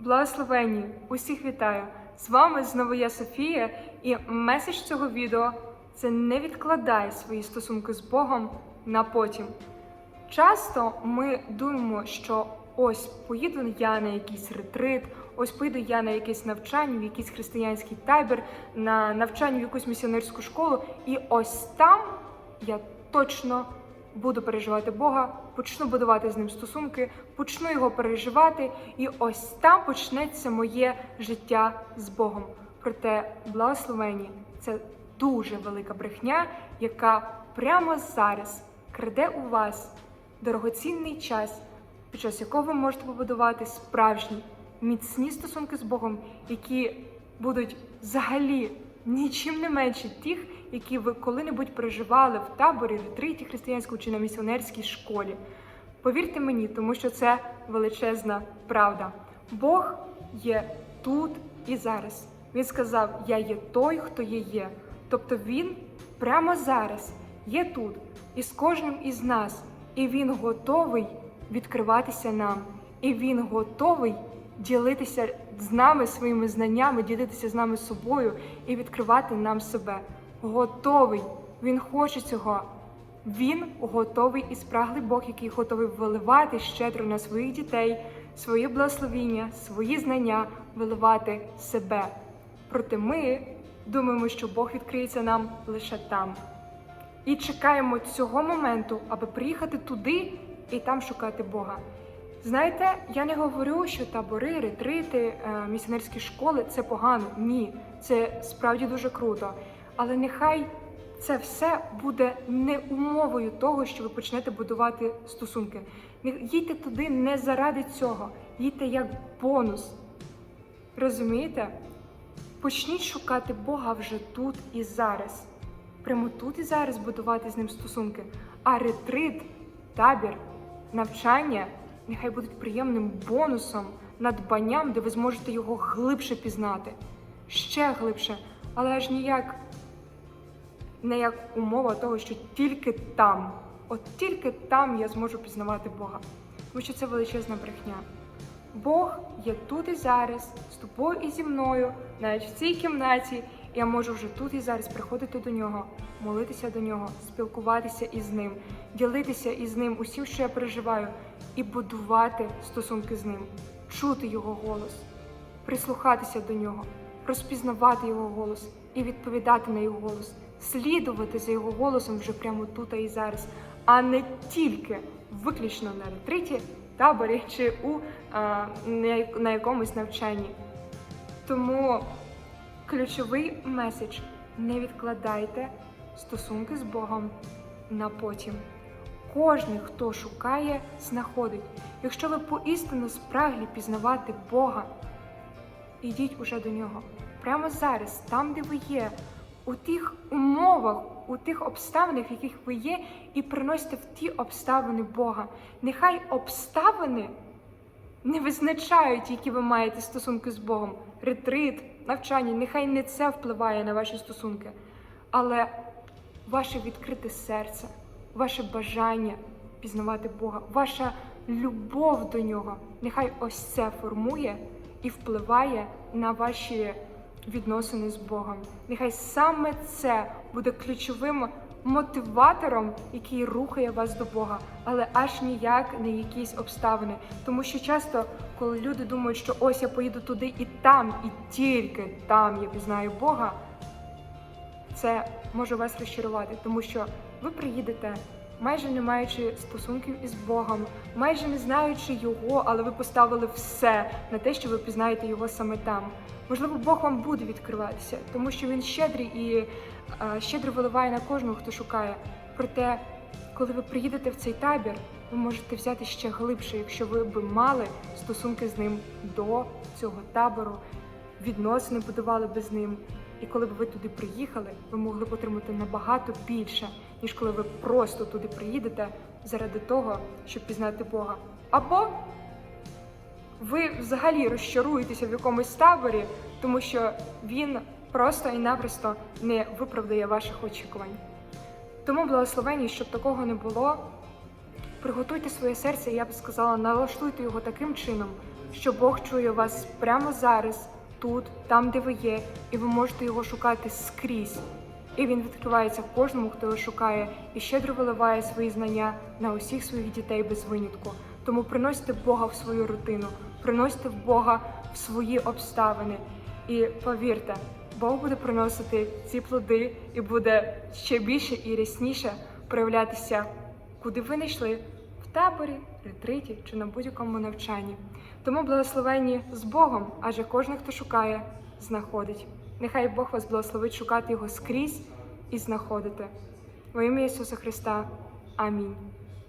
Благословенні! Усіх вітаю! З вами знову я Софія, і меседж цього відео це не відкладай свої стосунки з Богом на потім. Часто ми думаємо, що ось поїду я на якийсь ретрит, ось поїду я на якесь навчання, в якийсь християнський табір, на навчання в якусь місіонерську школу, і ось там я точно буду переживати Бога, почну будувати з ним стосунки, почну його переживати, і ось там почнеться моє життя з Богом. Проте благословені це дуже велика брехня, яка прямо зараз краде у вас дорогоцінний час, під час якого ви можете побудувати справжні міцні стосунки з Богом, які будуть взагалі нічим не менше тих, які ви коли-небудь переживали в таборі, ретриті християнському чи на місіонерській школі. Повірте мені, тому що це величезна правда. Бог є тут і зараз. Він сказав: Я є той, хто є є. Тобто Він прямо зараз є тут і з кожним із нас, і Він готовий відкриватися нам, і Він готовий ділитися з нами своїми знаннями, ділитися з нами собою і відкривати нам себе. Готовий. Він хоче цього. Він готовий і спраглий Бог, який готовий виливати щедро на своїх дітей, своє благословіння, свої знання, виливати себе. Проте ми думаємо, що Бог відкриється нам лише там. І чекаємо цього моменту, аби приїхати туди і там шукати Бога. Знаєте, я не говорю, що табори, ретрити, е, місіонерські школи це погано. Ні, це справді дуже круто. Але нехай це все буде не умовою того, що ви почнете будувати стосунки. Їдьте туди не заради цього, їдьте як бонус. Розумієте? Почніть шукати Бога вже тут і зараз. Прямо тут і зараз будувати з ним стосунки. А ретрит, табір, навчання нехай будуть приємним бонусом, надбанням, де ви зможете його глибше пізнати. Ще глибше, але аж ніяк не як умова того, що тільки там, от тільки там я зможу пізнавати Бога. Тому що це величезна брехня. Бог є тут і зараз, з тобою і зі мною, навіть в цій кімнаті. Я можу вже тут і зараз приходити до нього, молитися до нього, спілкуватися із ним, ділитися із ним усім, що я переживаю, і будувати стосунки з ним, чути його голос, прислухатися до нього, розпізнавати його голос і відповідати на його голос, слідувати за його голосом вже прямо тут і зараз, а не тільки виключно на ретриті, таборі чи у а, на якомусь навчанні. Тому ключовий меседж: не відкладайте стосунки з Богом на потім. Кожний, хто шукає, знаходить. Якщо ви поістину спраглі пізнавати Бога, ідіть уже до нього. Прямо зараз, там, де ви є, у тих умовах, у тих обставинах, в яких ви є, і приносите в ті обставини Бога. Нехай обставини не визначають, які ви маєте стосунки з Богом. Ретрит, навчання, нехай не це впливає на ваші стосунки, але ваше відкрите серце, ваше бажання пізнавати Бога, ваша любов до нього, нехай ось це формує і впливає на ваші відносини з Богом. Нехай саме це буде ключовим мотиватором, який рухає вас до Бога, але аж ніяк не якісь обставини. Тому що часто, коли люди думають, що ось я поїду туди і там, і тільки там я пізнаю Бога, це може вас розчарувати, тому що ви приїдете, майже не маючи стосунків із Богом, майже не знаючи його, але ви поставили все на те, що ви пізнаєте його саме там. Можливо, Бог вам буде відкриватися, тому що він щедрий і е, щедро виливає на кожного, хто шукає. Проте, коли ви приїдете в цей табір, ви можете взяти ще глибше, якщо ви би мали стосунки з ним до цього табору, відносини будували би з ним. І коли б ви туди приїхали, ви могли б отримати набагато більше, ніж коли ви просто туди приїдете заради того, щоб пізнати Бога. Або ви взагалі розчаруєтеся в якомусь таборі, тому що він просто і напросто не виправдає ваших очікувань. Тому благословені, щоб такого не було, приготуйте своє серце, я б сказала, налаштуйте його таким чином, що Бог чує вас прямо зараз, тут, там, де ви є, і ви можете його шукати скрізь. І він відкривається кожному, хто його шукає, і щедро виливає свої знання на усіх своїх дітей без винятку. Тому приносьте Бога в свою рутину, приносьте Бога в свої обставини. І повірте, Бог буде приносити ці плоди і буде ще більше і рясніше проявлятися, куди ви не йшли в таборі, ретриті чи на будь-якому навчанні. Тому благословенні з Богом, адже кожен, хто шукає, знаходить. Нехай Бог вас благословить шукати його скрізь і знаходити. Во ім'я Ісуса Христа. Амінь.